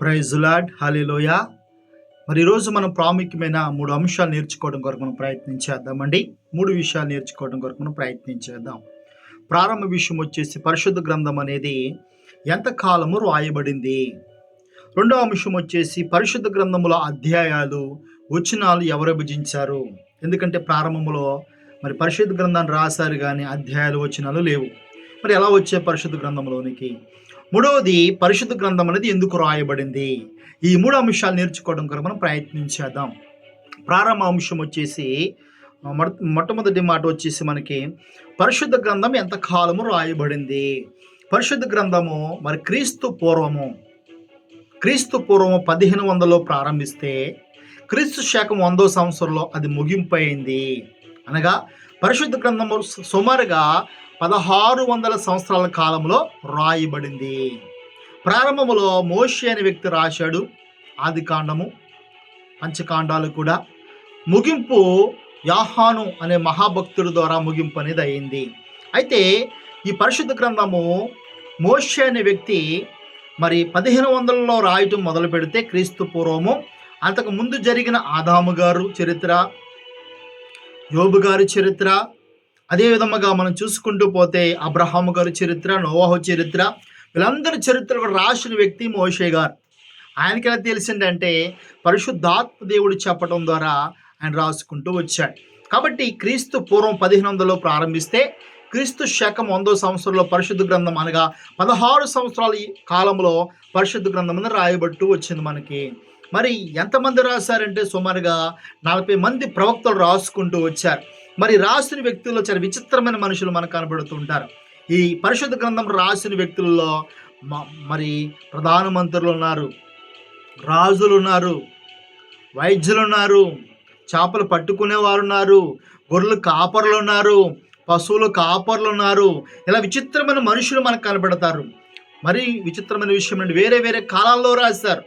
Praise lord hallelujah మరి ఈరోజు మనం ప్రాముఖ్యమైన మూడు అంశాలు నేర్చుకోవడం కొరకు మనం ప్రయత్నం చేద్దామండి. మూడు విషయాలు నేర్చుకోవడం కొరకు మనం ప్రయత్నం చేద్దాం. ప్రారంభ విషయం వచ్చేసి పరిశుద్ధ గ్రంథం అనేది ఎంతకాలము రాయబడింది? రెండో అంశం వచ్చేసి పరిశుద్ధ గ్రంథముల అధ్యాయాలు వచనాలు ఎవరు విభజించారు ఎందుకంటే ప్రారంభంలో మరి పరిశుద్ధ గ్రంథాన్ని రాశారు కానీ అధ్యాయాలు వచనాలు లేవు. మరి ఎలా వచ్చే పరిశుద్ధ గ్రంథంలోనికి మూడవది పరిశుద్ధ గ్రంథం అనేది ఎందుకు రాయబడింది? ఈ మూడు అంశాలు నేర్చుకోవడం కొరకు మనం ప్రయత్నించేద్దాం. ప్రారంభ అంశం వచ్చేసి మొట్టమొదటి మాట వచ్చేసి మనకి పరిశుద్ధ గ్రంథం ఎంతకాలము రాయబడింది? పరిశుద్ధ గ్రంథము మరి క్రీస్తు పూర్వము క్రీస్తు పూర్వము పదిహేను వందలో ప్రారంభిస్తే క్రీస్తు శాఖం వందో సంవత్సరంలో అది ముగింపు అయింది అనగా పరిశుద్ధ గ్రంథము సు- సుమారుగా పదహారు వందల సంవత్సరాల కాలంలో రాయబడింది. ప్రారంభములో మోషి అనే వ్యక్తి రాశాడు. ఆది కాండము పంచకాండాలు కూడా. ముగింపు యాహాను అనే మహాభక్తుడి ద్వారా ముగింపు అనేది అయింది. అయితే ఈ పరిశుద్ధ గ్రంథము మోషే అనే వ్యక్తి మరి పదిహేను వందలలో రాయటం మొదలు పెడితే క్రీస్తు పూర్వము అంతకు ముందు జరిగిన ఆదాము గారు చరిత్ర యోబు గారి చరిత్ర అదే విధముగా మనం చూసుకుంటూ పోతే అబ్రహాము గారి చరిత్ర నోవాహు చరిత్ర వీళ్ళందరి చరిత్ర కూడా రాసిన వ్యక్తి మోషే గారు. ఆయనకి ఎలా తెలిసిందంటే పరిశుద్ధాత్మ దేవుడు చెప్పడం ద్వారా ఆయన రాసుకుంటూ వచ్చాడు. కాబట్టి క్రీస్తు పూర్వం పదిహేను వందలో ప్రారంభిస్తే క్రీస్తు శకం వందో సంవత్సరంలో పరిశుద్ధ గ్రంథం అనగా పదహారు సంవత్సరాల కాలంలో పరిశుద్ధ గ్రంథం అనేది రాయబట్టు వచ్చింది మనకి. మరి ఎంతమంది రాశారంటే సుమారుగా నలభై మంది ప్రవక్తలు రాసుకుంటూ వచ్చారు. మరి రాసిన వ్యక్తుల్లో చాలా విచిత్రమైన మనుషులు మనకు కనబడుతుంటారు. ఈ పరిశుద్ధ గ్రంథం రాసిన వ్యక్తుల్లో మ- మరి ప్రధానమంత్రులు ఉన్నారు. రాజులు ఉన్నారు. వైద్యులు ఉన్నారు. చేపలు పట్టుకునేవారు ఉన్నారు. గొర్రెలు కాపర్లు ఉన్నారు. పశువులు కాపర్లు ఉన్నారు. ఇలా విచిత్రమైన మనుషులు మనకు కనబడతారు. మరి విచిత్రమైన విషయం అండి వేరే వేరే కాలాల్లో రాశారు.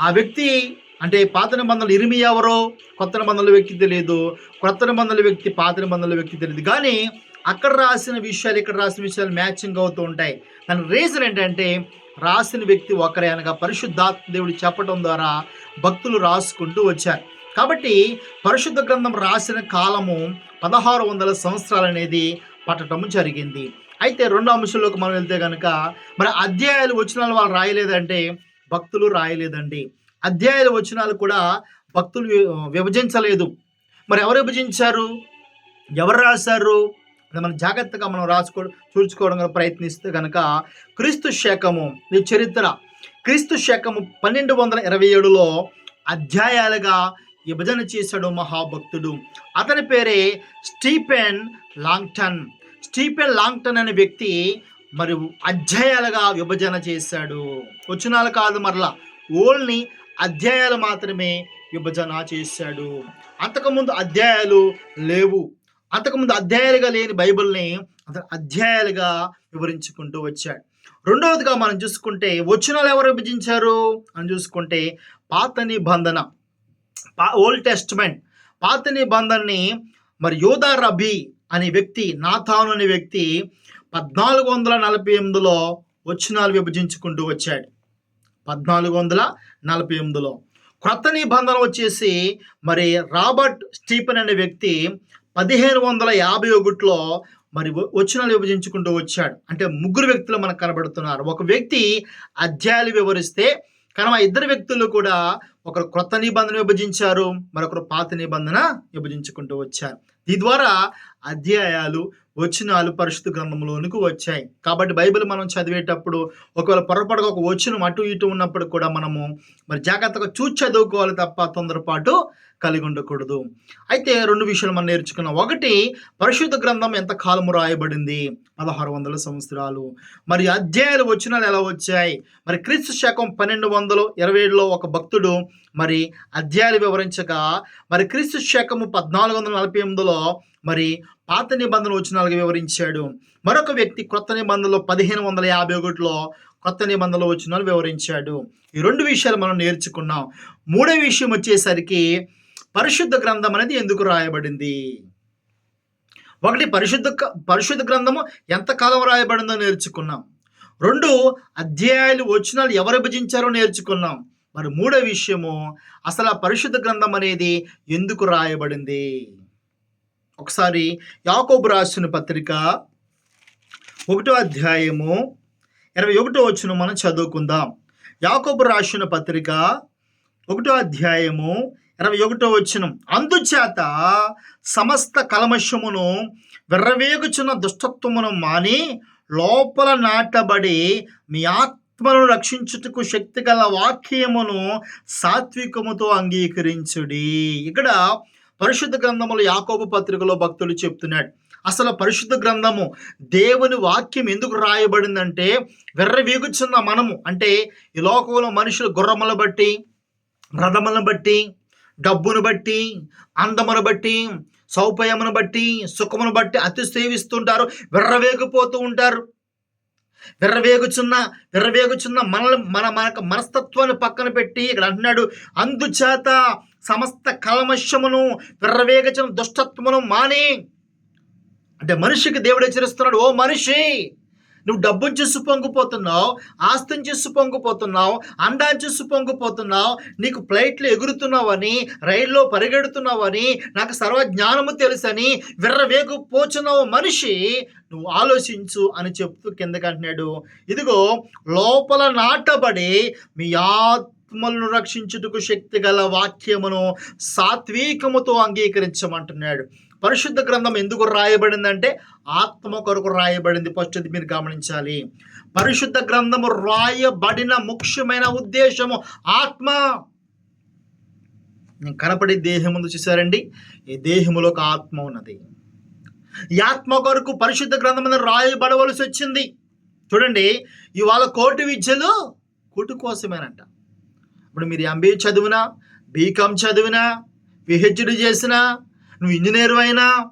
ఆ వ్యక్తి అంటే పాత నిబంధనలు ఇరిమి ఎవరో కొత్త నిబంధనల వ్యక్తి తెలియదు కొత్త నిబంధనల వ్యక్తి పాత నిబంధనల వ్యక్తి తెలియదు. కానీ అక్కడ రాసిన విషయాలు ఇక్కడ రాసిన విషయాలు మ్యాచింగ్ అవుతూ ఉంటాయి. దాని రీజన్ ఏంటంటే రాసిన వ్యక్తి ఒకరే అనగా పరిశుద్ధాత్మ దేవుడు చెప్పడం ద్వారా భక్తులు రాసుకుంటూ వచ్చారు. కాబట్టి పరిశుద్ధ గ్రంథం రాసిన కాలము పదహారు వందల సంవత్సరాలు అనేది పట్టడం జరిగింది. అయితే రెండు అంశంలోకి మనం వెళ్తే కనుక మరి అధ్యాయాలు వచ్చిన వాళ్ళు రాయలేదంటే భక్తులు రాయలేదండి. అధ్యాయాల వచనాలు కూడా భక్తులు విభజించలేదు. మరి ఎవరు విభజించారు? ఎవరు రాశారు? అది మనం జాగ్రత్తగా మనం రాసుకో చూసుకోవడం ప్రయత్నిస్తే కనుక క్రీస్తు శకము ఈ చరిత్ర. క్రీస్తు శకము పన్నెండు వందల ఇరవై ఏడులో అధ్యాయాలుగా విభజన చేశాడు మహాభక్తుడు. అతని పేరే స్టీఫెన్ లాంగ్టన్. స్టీఫెన్ లాంగ్టన్ అనే వ్యక్తి మరి అధ్యాయాలుగా విభజన చేశాడు. వచనాలు కాదు మరలా. ఓన్లీ అధ్యాయాలు మాత్రమే విభజన చేశాడు. అంతకుముందు అధ్యాయాలు లేవు. అంతకుముందు అధ్యాయాలుగా లేని బైబిల్ని అతను అధ్యాయాలుగా వివరించుకుంటూ వచ్చాడు. రెండవదిగా మనం చూసుకుంటే వచనాలు ఎవరు విభజించారు? అని చూసుకుంటే పాత నిబంధన పా ఓల్డ్ టెస్ట్మెంట్ పాత నిబంధనని మరి యోధా రబీ అనే వ్యక్తి నాథాను అనే వ్యక్తి పద్నాలుగు వందల నలభై ఎనిమిదిలో వచనాలు విభజించుకుంటూ వచ్చాడు. పద్నాలుగు వందల నలభై ఎనిమిదిలో. క్రొత్త నిబంధన వచ్చేసి మరి రాబర్ట్ స్టీఫెన్ అనే వ్యక్తి పదిహేను వందల యాభై ఒకటిలో మరి వచనాలు విభజించుకుంటూ వచ్చాడు. అంటే ముగ్గురు వ్యక్తులు మనకు కనబడుతున్నారు. ఒక వ్యక్తి అధ్యాయాలు వివరిస్తే కానీ ఆ ఇద్దరు వ్యక్తులు కూడా ఒకరు క్రొత్త నిబంధన విభజించారు మరొకరు పాత నిబంధన విభజించుకుంటూ వచ్చారు. దీని ద్వారా అధ్యాయాలు వచనాలు పరిశుద్ధ గ్రంథంలోనికి వచ్చాయి. కాబట్టి బైబిల్ మనం చదివేటప్పుడు ఒకవేళ పొరపాటుగా ఒక వచనం అటు ఇటు ఉన్నప్పుడు కూడా మనము మరి జాగ్రత్తగా చూసి చదువుకోవాలి తప్ప తొందరపాటు కలిగి ఉండకూడదు అయితే రెండు విషయాలు మనం నేర్చుకున్నాం. ఒకటి పరిశుద్ధ గ్రంథం ఎంత కాలము రాయబడింది? పదహారు వందల సంవత్సరాలు. మరి అధ్యాయాలు వచనాలు ఎలా వచ్చాయి? మరి క్రీస్తు శకం పన్నెండు వందలు ఇరవై ఏడులో ఒక భక్తుడు మరి అధ్యాయాలు వివరించగా మరి క్రీస్తు శకము పద్నాలుగు వందల నలభై ఎనిమిదిలో మరి పాత నిబంధన వచనాలుగా వివరించాడు. మరొక వ్యక్తి క్రొత్త నిబంధనలో పదిహేను వందల యాభై ఒకటిలో కొత్త నిబంధనలు వచనాలు వివరించాడు. ఈ రెండు విషయాలు మనం నేర్చుకున్నాం. మూడో విషయం వచ్చేసరికి పరిశుద్ధ గ్రంథం అనేది ఎందుకు రాయబడింది? ఒకటి పరిశుద్ధ క- పరిశుద్ధ గ్రంథము ఎంత కాలం రాయబడిందో నేర్చుకున్నాం. రెండు అధ్యాయాలు వచనాలు ఎవరు విభజించారో నేర్చుకున్నాం. మరి మూడో విషయము అసలు ఆ పరిశుద్ధ గ్రంథం అనేది ఎందుకు రాయబడింది? ఒకసారి యాకోబు రాసిన పత్రిక ఒకటో అధ్యాయము ఇరవై ఒకటో వచ్చిన మనం చదువుకుందాం. యాకోబు రాసిన పత్రిక ఒకటో అధ్యాయము ఇరవై ఒకటో వచ్చిన అందుచేత సమస్త కలమశమును విర్రవేగుచున్న దుష్టత్వమును మాని లోపల నాటబడి మీ ఆత్మను రక్షించుటకు శక్తి గల వాక్యమును సాత్వికముతో అంగీకరించుడి. ఇక్కడ పరిశుద్ధ గ్రంథములు యాకోబు పత్రికలో భక్తులు చెప్తున్నాడు అసలు పరిశుద్ధ గ్రంథము దేవుని వాక్యం ఎందుకు రాయబడిందంటే వెర్రవీగుచున్న మనము అంటే ఈ లోకంలో మనుషులు గుర్రములను బట్టి రథములను బట్టి డబ్బును బట్టి అందమును బట్టి సౌపయమును బట్టి సుఖమును బట్టి అతి సేవిస్తుంటారు విర్రవేగిపోతూ ఉంటారు. విర్రవేగుచున్న విర్రవేగుచున్న మన మన మనకు మనస్తత్వాన్ని పక్కన పెట్టి ఇక్కడ అంటున్నాడు అందుచేత సమస్త కలమషమును విర్రవేగచిన దుష్టత్వమును మాని. అంటే మనిషికి దేవుడు హెచ్చరిస్తున్నాడు ఓ మనిషి నువ్వు డబ్బును చూసి పొంగిపోతున్నావు ఆస్తిని చూసి పొంగిపోతున్నావు అండాన్ని చూసి పొంగిపోతున్నావు నీకు ఫ్లైట్లు ఎగురుతున్నావని రైల్లో పరిగెడుతున్నావని నాకు సర్వజ్ఞానము తెలుసని విర్రవేగు పోచున్నావు మనిషి నువ్వు ఆలోచించు అని చెప్తూ కిందకంటున్నాడు ఇదిగో లోపల నాటబడి మీ ఆత్మలను రక్షించుటకు శక్తి గల వాక్యమును సాత్వికముతో అంగీకరించమంటున్నాడు. పరిశుద్ధ గ్రంథం ఎందుకు రాయబడిందంటే ఆత్మ కొరకు రాయబడింది. ఫస్ట్ అది మీరు గమనించాలి. పరిశుద్ధ గ్రంథము రాయబడిన ముఖ్యమైన ఉద్దేశము ఆత్మ. నేను కనపడే దేహం ముందు చూసారండి? ఈ దేహములో ఒక ఆత్మ ఉన్నది. ఈ ఆత్మ కొరకు పరిశుద్ధ గ్రంథం రాయబడవలసి వచ్చింది. చూడండి ఇవాళ కోటి విద్యలు కోటి కోసమేనంట. ఇప్పుడు మీరు ఎంబీఏ చదివినా బీకామ్ చదివినా పిహెచ్డి చేసినా నువ్వు ఇంజనీర్ అయినా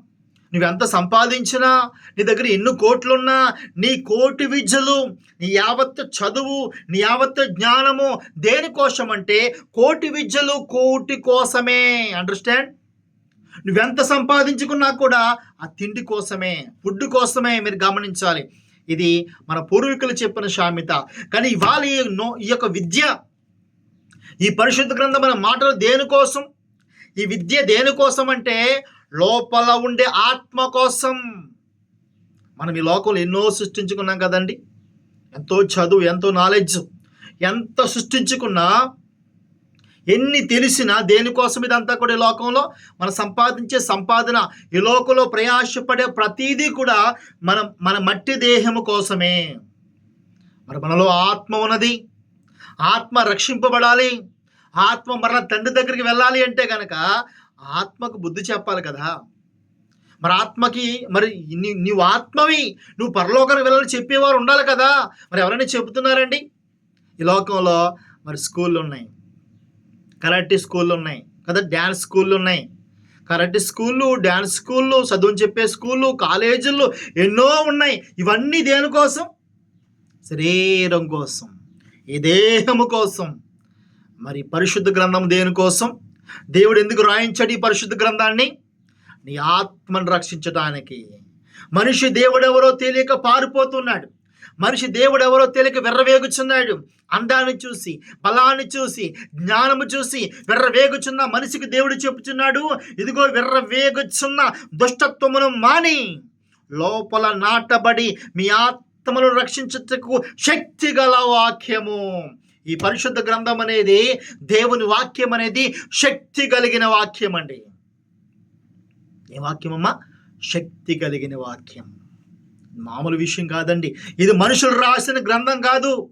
నువ్వెంత సంపాదించినా నీ దగ్గర ఎన్ని కోట్లున్నా నీ కోటి విద్యలు నీ యావత్తు చదువు నీ యావత్ జ్ఞానము దేనికోసం అంటే కోటి విద్యలు కోటి కోసమే. అండర్స్టాండ్ నువ్వెంత సంపాదించుకున్నా కూడా ఆ తిండి కోసమే ఫుడ్ కోసమే మీరు గమనించాలి. ఇది మన పూర్వీకులు చెప్పిన సామెత. కానీ ఇవాళ ఈ నో- ఈ యొక్క విద్య ఈ పరిశుద్ధ గ్రంథమైన మాటలు దేనికోసం? ఈ విద్య దేనికోసం అంటే లోపల ఉండే ఆత్మ కోసం. మనం ఈ లోకంలో ఎన్నో సృష్టించుకున్నాం కదండి. ఎంతో చదువు ఎంతో నాలెడ్జ్ ఎంత సృష్టించుకున్నా ఎన్ని తెలిసినా దేనికోసం ఇదంతా కూడా ఈ లోకంలో? మనం సంపాదించే సంపాదన ఈ లోకంలో ప్రయాసపడే ప్రతీదీ కూడా మన మన మట్టి దేహము కోసమే. మరి మనలో ఆత్మ ఉన్నది. ఆత్మ రక్షింపబడాలి. ఆత్మ మరలా తండ్రి దగ్గరికి వెళ్ళాలి అంటే కనుక ఆత్మకు బుద్ధి చెప్పాలి కదా. మరి ఆత్మకి మరి నీ నీవు ఆత్మవి నువ్వు పరలోకానికి వెళ్ళాలని చెప్పేవారు ఉండాలి కదా. మరి ఎవరైనా చెబుతున్నారండి? ఈ లోకంలో మరి స్కూళ్ళు ఉన్నాయి. కరాటే స్కూళ్ళు ఉన్నాయి. కదా డ్యాన్స్ స్కూళ్ళు ఉన్నాయి. కరాటే స్కూళ్ళు డ్యాన్స్ స్కూళ్ళు చదువుని చెప్పే స్కూళ్ళు కాలేజీలు ఎన్నో ఉన్నాయి. ఇవన్నీ దేనికోసం శరీరం కోసం. ఈ దేహము కోసం. మరి పరిశుద్ధ గ్రంథం దేనికోసం దేవుడు ఎందుకు రాయించాడు ఈ పరిశుద్ధ గ్రంథాన్ని? నీ ఆత్మను రక్షించడానికి మనిషి దేవుడెవరో తెలియక పారిపోతున్నాడు. మనిషి దేవుడెవరో తెలియక వెర్రవేగుచున్నాడు. అందాన్ని చూసి బలాన్ని చూసి జ్ఞానము చూసి వెర్రవేగుచున్న మనిషికి దేవుడు చెప్పుచున్నాడు ఇదిగో వెర్రవేగుచున్న దుష్టత్వమును మాని లోపల నాటబడి మీ ఆత్మను రక్షించుటకు శక్తి గల వాక్యము. ఈ పరిశుద్ధ గ్రంథం అనేది దేవుని వాక్యం అనేది శక్తి కలిగిన వాక్యం అండి. ఏ వాక్యం అమ్మా శక్తి కలిగిన వాక్యం. మామూలు విషయం కాదండి. ఇది మనుషులు రాసిన గ్రంథం కాదు.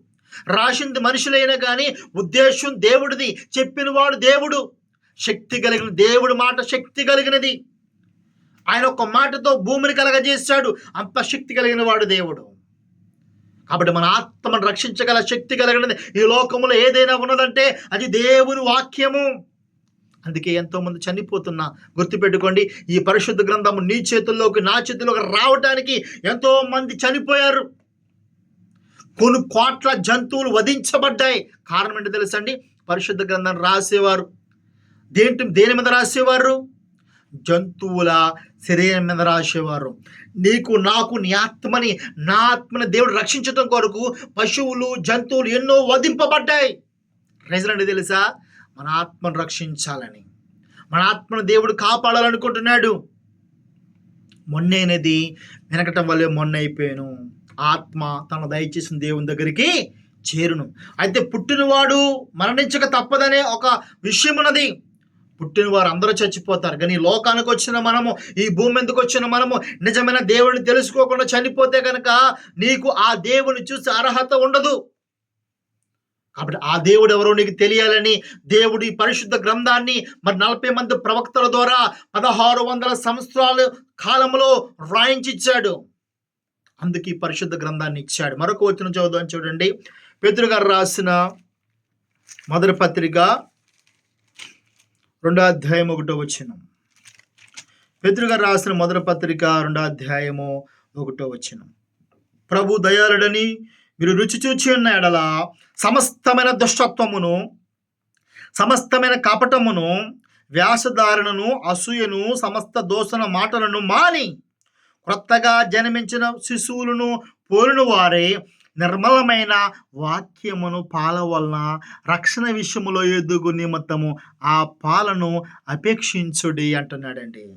రాసింది మనుషులైనా కానీ ఉద్దేశం దేవుడిది. చెప్పిన వాడు దేవుడు. శక్తి కలిగిన దేవుడి మాట శక్తి కలిగినది. ఆయన ఒక మాటతో భూమిని కలగజేశాడు. అంత శక్తి కలిగిన వాడు దేవుడు. కాబట్టి మన ఆత్మను రక్షించగల శక్తి కలిగినది. ఈ లోకంలో ఏదైనా ఉన్నదంటే అది దేవుని వాక్యము. అందుకే ఎంతోమంది చనిపోతున్నా గుర్తుపెట్టుకోండి ఈ పరిశుద్ధ గ్రంథము నీ చేతుల్లోకి నా చేతుల్లోకి రావడానికి ఎంతోమంది చనిపోయారు. కొన్ని కోట్ల జంతువులు వధించబడ్డాయి. కారణం ఏంటో తెలుసండి? పరిశుద్ధ గ్రంథాన్ని రాసేవారు. దేంటి దేని మీద రాసేవారు? జంతువుల శరీరం మీద రాసేవారు నీకు నాకు నీ ఆత్మని నా ఆత్మని దేవుడు రక్షించడం కొరకు పశువులు జంతువులు ఎన్నో వధింపబడ్డాయి. రీజన్ అంటే తెలుసా? మన ఆత్మను రక్షించాలని. మన ఆత్మను దేవుడు కాపాడాలనుకుంటున్నాడు. మొన్నైనది వెనకటం వల్లే మొన్న అయిపోయాను. ఆత్మ తన దయచేసిన దేవుని దగ్గరికి చేరును. అయితే పుట్టినవాడు మరణించక తప్పదనే ఒక విషయం ఉన్నది. పుట్టిన వారు అందరూ చచ్చిపోతారు. కానీ లోకానికి వచ్చిన మనము ఈ భూమి ఎందుకు వచ్చిన మనము నిజమైన దేవుడిని తెలుసుకోకుండా చనిపోతే కనుక నీకు ఆ దేవుని చూసి అర్హత ఉండదు. కాబట్టి ఆ దేవుడు ఎవరో నీకు తెలియాలని దేవుడి పరిశుద్ధ గ్రంథాన్ని మరి నలభై మంది ప్రవక్తల ద్వారా పదహారు వందల సంవత్సరాల కాలంలో రాయించిచ్చాడు. అందుకే పరిశుద్ధ గ్రంథాన్ని ఇచ్చాడు. మరొక వచ్చిన చదువుదాం చూడండి. పేతురు గారు రాసిన మొదటి పత్రిక రెండో అధ్యాయం ఒకటో వచ్చిన పేతురు రాసిన మొదటి పత్రిక రెండో అధ్యాయము ఒకటో వచ్చిన ప్రభు దయాళుడని మీరు రుచి చూచి ఉన్న ఎడల సమస్తమైన దుష్టత్వమును సమస్తమైన కపటమును వ్యాసధారణను అసూయను సమస్త దోషణ మాటలను మాని క్రొత్తగా జన్మించిన శిశువులను పోలిన వారే నిర్మలమైన వాక్యమును పాల వలన రక్షణ విషయములో ఎదుగు నిమిత్తము ఆ పాలను అపేక్షించుడి అంటున్నాడండి.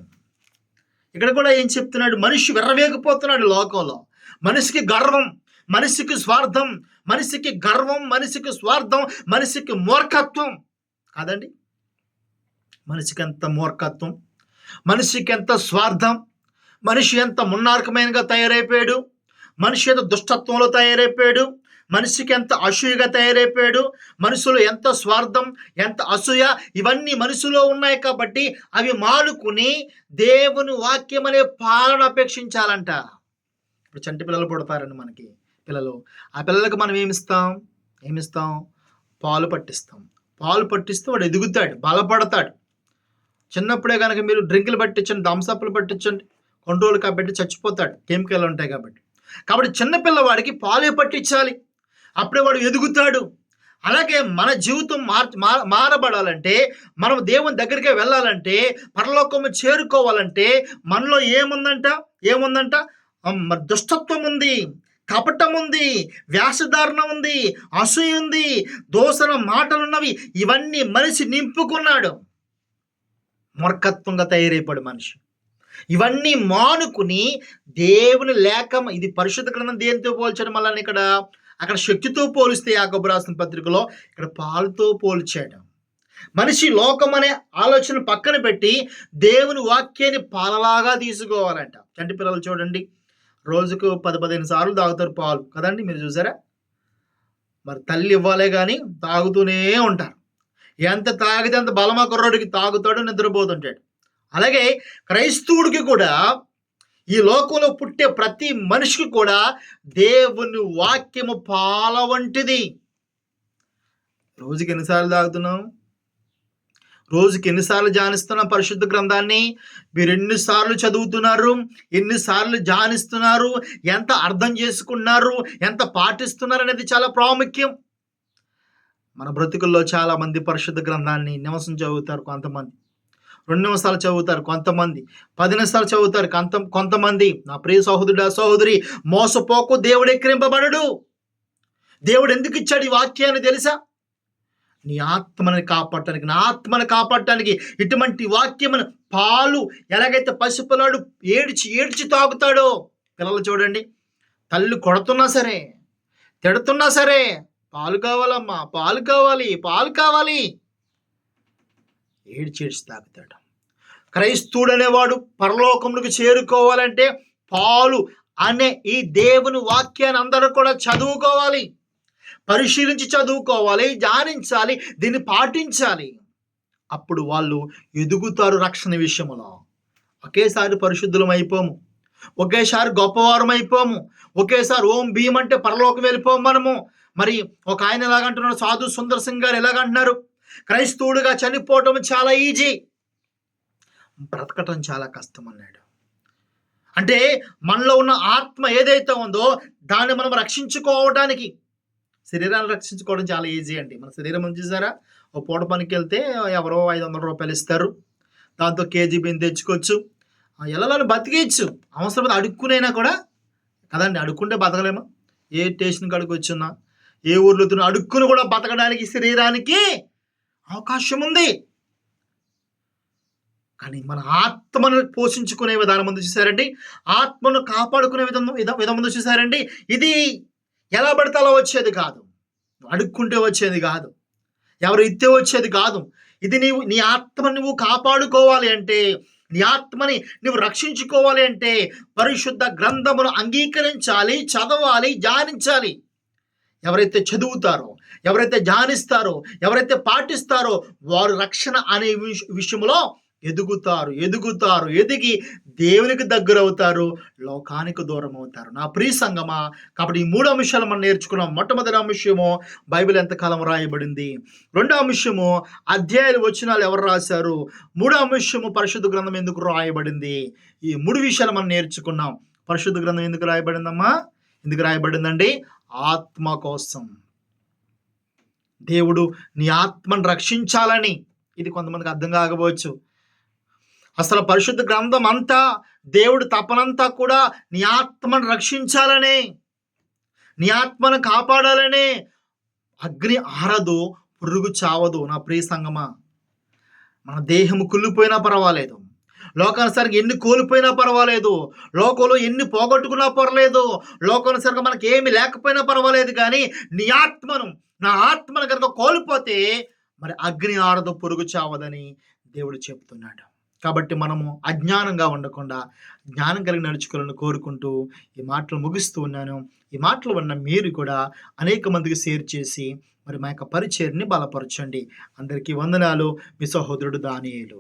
ఇక్కడ కూడా ఏం చెప్తున్నాడు? మనిషి విర్రవేగిపోతున్నాడు లోకంలో. మనిషికి గర్వం మనిషికి స్వార్థం మనిషికి గర్వం మనిషికి స్వార్థం మనిషికి మూర్ఖత్వం. కాదండి? మనిషికి ఎంత మూర్ఖత్వం? మనిషికి ఎంత స్వార్థం? మనిషి ఎంత మున్నార్కమైనగా తయారైపోయాడు? మనిషి ఎంత దుష్టత్వంలో తయారైపోయాడు మనిషికి ఎంత అసూయగా తయారైపోయాడు మనుషులు ఎంత స్వార్థం ఎంత అసూయ ఇవన్నీ మనుషులో ఉన్నాయి కాబట్టి అవి మానుకుని దేవుని వాక్యం అనే పాలన అపేక్షించాలంట. ఇప్పుడు చంటి పిల్లలు పుడతారండి మనకి పిల్లలు. ఆ పిల్లలకు మనం ఏమిస్తాం? ఏమిస్తాం? పాలు పట్టిస్తాం. పాలు పట్టిస్తే వాడు ఎదుగుతాడు బలపడతాడు. చిన్నప్పుడే కనుక మీరు డ్రింకులు పట్టించండి థమ్సప్లు పట్టించండి కంట్రోల్ కాబట్టి చచ్చిపోతాడు కెమికల్ ఉంటాయి కాబట్టి. కాబట్టి చిన్నపిల్లవాడికి పాలు పాలే పట్టించాలి అప్పుడే వాడు ఎదుగుతాడు. అలాగే మన జీవితం మార్ మారబడాలంటే మనం దేవుని దగ్గరికి వెళ్ళాలంటే పరలోకము చేరుకోవాలంటే మనలో ఏముందంట? ఏముందంట? దుష్టత్వం ఉంది కపటం ఉంది వ్యాసధారణ ఉంది అసూయ ఉంది దోసన మాటలున్నవి ఇవన్నీ మనిషి నింపుకున్నాడు. మూర్ఖత్వంగా తయారైపోయాడు మనిషి. ఇవన్నీ మానుకుని దేవుని లేఖ ఇది పరిశుద్ధ గ్రంథం దేనితో పోల్చడం వల్ల ఇక్కడ? అక్కడ శక్తితో పోలిస్తే యాకబు రాసిన పత్రికలో ఇక్కడ పాలుతో పోల్చాడు. మనిషి లోకం అనే ఆలోచన పక్కన పెట్టి దేవుని వాక్యాన్ని పాలలాగా తీసుకోవాలంట. చంటి పిల్లలు చూడండి. రోజుకు పది పదిహేను సార్లు తాగుతారు పాలు. కదండి మీరు చూసారా? మరి తల్లి ఇవ్వాలే కానీ తాగుతూనే ఉంటారు. ఎంత తాగితే అంత బలమా కుర్రోడికి తాగుతాడు నిద్రపోతుంటాడు. అలాగే క్రైస్తవుడికి కూడా ఈ లోకంలో పుట్టే ప్రతి మనిషికి కూడా దేవుని వాక్యము పాల వంటిది. రోజుకి ఎన్నిసార్లు తాగుతున్నాం రోజుకి ఎన్నిసార్లు ధ్యానిస్తున్నాం పరిశుద్ధ గ్రంథాన్ని? మీరు ఎన్నిసార్లు చదువుతున్నారు? ఎన్నిసార్లు ధ్యానిస్తున్నారు? ఎంత అర్థం చేసుకున్నారు? ఎంత పాటిస్తున్నారు అనేది చాలా ప్రాముఖ్యం. మన బ్రతుకుల్లో చాలామంది పరిశుద్ధ గ్రంథాన్ని నివసం చదువుతారు కొంతమంది. రెండు నిమిషాలు చదువుతారు కొంతమంది పది నిమిషాలు చదువుతారు కొంత కొంతమంది. నా ప్రియ సహోదరుడా సహోదరి మోసపోకు దేవుడు ఎక్కిరింపబడడు. దేవుడు ఎందుకు ఇచ్చాడు ఈ వాక్యాన్ని తెలుసా? నీ ఆత్మని కాపాడటానికి నా ఆత్మని కాపాడటానికి ఇటువంటి వాక్యమును పాలు ఎలాగైతే పసిపిల్లాడు ఏడ్చి ఏడ్చి తాగుతాడో పిల్లలు చూడండి తల్లి కొడుతున్నా సరే తిడుతున్నా సరే పాలు కావాలమ్మా పాలు కావాలి పాలు కావాలి. ఏడ్చేడ్చి తాగుతాడు. క్రైస్తవుడనేవాడు పరలోకములకు చేరుకోవాలంటే పాలు అనే ఈ దేవుని వాక్యాన్ని అందరూ కూడా చదువుకోవాలి. పరిశీలించి చదువుకోవాలి ధ్యానించాలి దీన్ని పాటించాలి. అప్పుడు వాళ్ళు ఎదుగుతారు రక్షణ విషయంలో. ఒకేసారి పరిశుద్ధులం అయిపోము ఒకేసారి గొప్పవారం అయిపోము ఒకేసారి ఓం భీమ్ అంటే పరలోకం వెళ్ళిపోము మనము. మరి ఒక ఆయన ఎలాగంటున్నాడు? సాధు సుందర్ సింగ్ గారు ఎలాగంటున్నారు? క్రైస్తవుడుగా చనిపోవటం చాలా ఈజీ. బ్రతకటం చాలా కష్టం అన్నాడు అంటే మనలో ఉన్న ఆత్మ ఏదైతే ఉందో దాన్ని మనం రక్షించుకోవడానికి శరీరాన్ని రక్షించుకోవడం చాలా ఈజీ అండి. మన శరీరం ఉంది చూసారా? ఓ పూట పనికి వెళ్తే ఎవరో ఐదు వందల రూపాయలు ఇస్తారు. దాంతో కేజీ బియ్యం తెచ్చుకోవచ్చు. ఆ ఎల్లలను బతికేయచ్చు. అవసరం అడుక్కునైనా కూడా కదండి అడుక్కుంటే బతకలేమా? ఏ స్టేషన్ కాడికి వచ్చినా ఏ ఊర్లో తిన్నా అడుక్కుని కూడా బతకడానికి శరీరానికి అవకాశం ఉంది కానీ మన ఆత్మను పోషించుకునే విధానం ముందు చూసారండి. ఆత్మను కాపాడుకునే విధం విధ- విధం ముందు చూసారండి. ఇది ఎలా పడితే అలా వచ్చేది కాదు. అడుక్కుంటే వచ్చేది కాదు. ఎవరు ఇస్తే వచ్చేది కాదు. ఇది నీవు నీ ఆత్మను నువ్వు కాపాడుకోవాలి అంటే నీ ఆత్మని నువ్వు రక్షించుకోవాలి అంటే పరిశుద్ధ గ్రంథమును అంగీకరించాలి చదవాలి ధ్యానించాలి. ఎవరైతే చదువుతారో ఎవరైతే ధ్యానిస్తారో ఎవరైతే పాటిస్తారో వారు రక్షణ అనే విషయంలో ఎదుగుతారు ఎదుగుతారు ఎదిగి దేవునికి దగ్గర అవుతారు లోకానికి దూరం అవుతారు నా ప్రియ సంగమా కాబట్టి ఈ మూడు అంశాలు మనం నేర్చుకున్నాం. మొట్టమొదటి అంశము బైబిల్ ఎంతకాలం రాయబడింది రెండో అంశము అధ్యాయులు వచనాలు ఎవరు రాశారు? మూడో అంశము పరిశుద్ధ గ్రంథం ఎందుకు రాయబడింది ఈ మూడు విషయాలు మనం నేర్చుకున్నాం. పరిశుద్ధ గ్రంథం ఎందుకు రాయబడిందమ్మా? ఎందుకు రాయబడిందండి? ఆత్మ కోసం. దేవుడు నీ ఆత్మను రక్షించాలని. ఇది కొంతమందికి అర్థం కాకపోవచ్చు. అసలు పరిశుద్ధ గ్రంథం అంతా దేవుడు తపనంతా కూడా నీ ఆత్మను రక్షించాలనే నీ ఆత్మను కాపాడాలనే అగ్ని ఆరదు పురుగు చావదు నా ప్రియ సంగమా. మన దేహం కుళ్ళిపోయినా పర్వాలేదు. లోకానుసారంగా ఎన్ని కోల్పోయినా పర్వాలేదు. లోకంలో ఎన్ని పోగొట్టుకున్నా పర్వాలేదు. లోకానుసారంగా మనకి ఏమి లేకపోయినా పర్వాలేదు కానీ నీ ఆత్మను నా ఆత్మను కనుక కోల్పోతే మరి అగ్ని ఆడదు పొరుగు చావదని దేవుడు చెబుతున్నాడు కాబట్టి మనము అజ్ఞానంగా ఉండకుండా జ్ఞానం కలిగి నడుచుకోవాలని కోరుకుంటూ ఈ మాటలు ముగిస్తూ ఉన్నాను. ఈ మాటలు ఉన్న మీరు కూడా అనేక మందికి షేర్ చేసి మరి మా యొక్క పరిచయని బలపరచండి. అందరికీ వందనాలు. మీ సహోదరుడు దానియేలు.